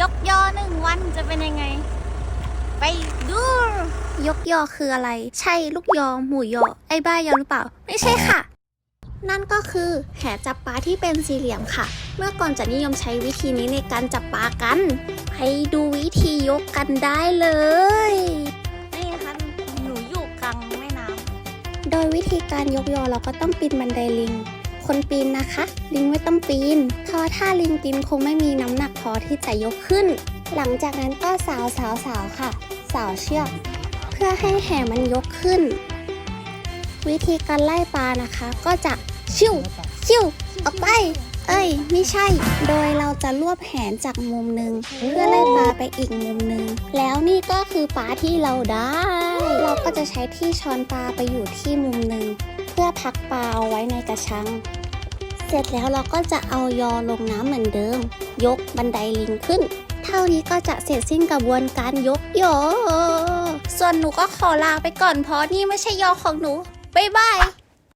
ยกยอหนึ่งวันจะเป็นยังไง ไปดู ยกยอคืออะไร ใช่ลูกยอ หมูยอ ไอ้บ้ายอหรือเปล่า ไม่ใช่ค่ะ นั่นก็คือแหจับปลาที่เป็นสี่เหลี่ยมค่ะ เมื่อก่อนจะนิยมใช้วิธีนี้ในการจับปลากัน ไปดูวิธียกกันได้เลย นี่นะคะหนูอยู่กลางแม่น้โดยวิธีการยกยอเราก็ต้องปีนบันไดลิง คนปีนนะคะ ลิงไม่ต้องปีน เพราะถ้าลิงปีนคงไม่มีน้ำหนักพอที่จะยกขึ้น หลังจากนั้นก็สาวสาวสาวค่ะ สาวเชือก เพื่อให้แห่มันยกขึ้น วิธีการไล่ปลานะคะ ก็จะชิวชิวออกไป เอ้ย ไม่ใช่ โดยเราจะรวบแหนจากมุมหนึ่งเพื่อไล่ปลาไปอีกมุมหนึ่งแล้วนี่ก็คือปลาที่เราได้ เราก็จะใช้ที่ช้อนปลาไปอยู่ที่มุมหนึ่ง พื่อพักปลาเอาไว้ในกระชัง เสร็จแล้วเราก็จะเอายอลงน้ำเหมือนเดิม ยกบันไดลิงขึ้น เท่านี้ก็จะเสร็จสิ้นกระบวนการยกยอ ส่วนหนูก็ขอลาไปก่อนเพราะนี่ไม่ใช่ยอของหนู บ๊ายบาย